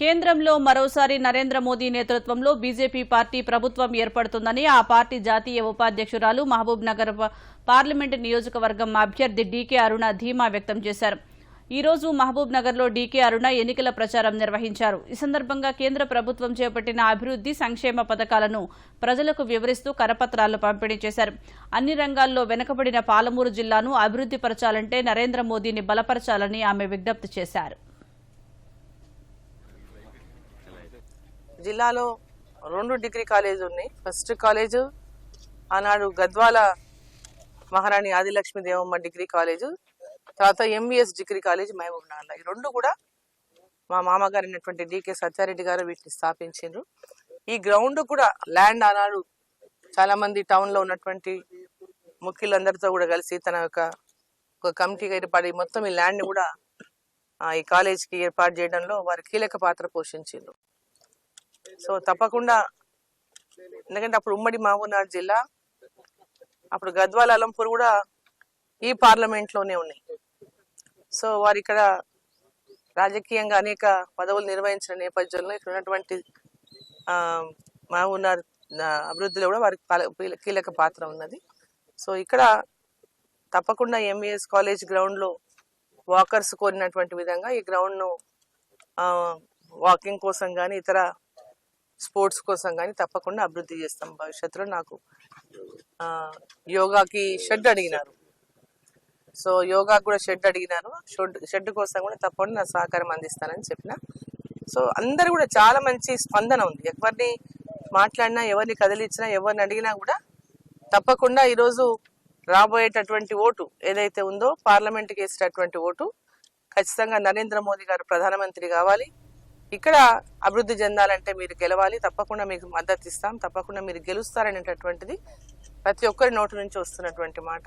కేంద్రంలో మరోసారి నరేంద్ర మోదీ నేతృత్వంలో బీజేపీ పార్టీ ప్రభుత్వం ఏర్పడుతుందని ఆ పార్టీ జాతీయ ఉపాధ్యక్షురాలు మహబూబ్ నగర్ పార్లమెంటు నియోజకవర్గం అభ్యర్థి డీకే అరుణ ధీమా వ్యక్తం చేశారు. ఈ రోజు మహబూబ్ నగర్లో డీకే అరుణ ఎన్నికల ప్రచారం నిర్వహించారు. ఈ సందర్భంగా కేంద్ర ప్రభుత్వం చేపట్టిన అభివృద్ధి సంక్షేమ పథకాలను ప్రజలకు వివరిస్తూ కరపత్రాలు పంపిణీ చేశారు. అన్ని రంగాల్లో వెనుకబడిన పాలమూరు జిల్లాను అభివృద్ధి పరచాలంటే నరేంద్ర మోదీని బలపరచాలని ఆమె విజ్ఞప్తి చేశారు. జిల్లాలో రెండు డిగ్రీ కాలేజ్ ఉన్నాయి. ఫస్ట్ కాలేజ్ ఆనాడు గద్వాల మహారాణి ఆదిలక్ష్మి దేవమ్మ డిగ్రీ కాలేజ్ తర్వాత ఎంబీఎస్ డిగ్రీ కాలేజ్ మహబూబ్ నగర్లో. ఈ రెండు కూడా మా మామగారు అయినటువంటి డికే సత్యారెడ్డి గారు వీటిని స్థాపించారు ఈ గ్రౌండ్ కూడా ల్యాండ్ ఆనాడు చాలా మంది టౌన్లో ఉన్నటువంటి ముఖ్యులందరితో కూడా కలిసి తన యొక్క ఒక కమిటీగా ఏర్పడి మొత్తం ఈ ల్యాండ్ కూడా ఈ కాలేజీకి ఏర్పాటు చేయడంలో వారు కీలక పాత్ర పోషించారు సో తప్పకుండా ఎందుకంటే అప్పుడు ఉమ్మడి మహబూబ్నగర్ జిల్లా అప్పుడు గద్వాల అలంపూర్ కూడా ఈ పార్లమెంట్లోనే ఉన్నాయి. సో వారు ఇక్కడ రాజకీయంగా అనేక పదవులు నిర్వహించిన నేపథ్యంలో ఇక్కడ ఉన్నటువంటి ఆ, మహబూబ్నగర్ అభివృద్ధిలో కూడా వారికి పాల- కీలక పాత్ర ఉన్నది. సో ఇక్కడ తప్పకుండా ఎంఈఎస్ కాలేజ్ గ్రౌండ్లో వాకర్స్ కోరినటువంటి విధంగా ఈ గ్రౌండ్ను వాకింగ్ కోసం కానీ ఇతర స్పోర్ట్స్ కోసం కానీ తప్పకుండా అభివృద్ధి చేస్తాం భవిష్యత్తులో. నాకు యోగాకి షెడ్ అడిగినారు. సో యోగా కూడా షెడ్ అడిగినారు. షెడ్ షెడ్ కోసం కూడా తప్పకుండా నా సహకారం అందిస్తానని చెప్పిన. సో అందరు కూడా చాలా మంచి స్పందన ఉంది. ఎవరిని మాట్లాడినా ఎవరిని కదిలించినా ఎవరిని అడిగినా కూడా తప్పకుండా ఈరోజు రాబోయేటటువంటి ఓటు ఏదైతే ఉందో పార్లమెంట్కి వేసేటటువంటి ఓటు ఖచ్చితంగా నరేంద్ర మోదీ గారు ప్రధానమంత్రి కావాలి. ఇక్కడ అభివృద్ధి చెందాలంటే మీరు గెలవాలి తప్పకుండా మీకు మద్దతు ఇస్తాం తప్పకుండా మీరు గెలుస్తారనేటటువంటిది ప్రతి ఒక్కరి నోటి నుంచి వస్తున్నటువంటి మాట.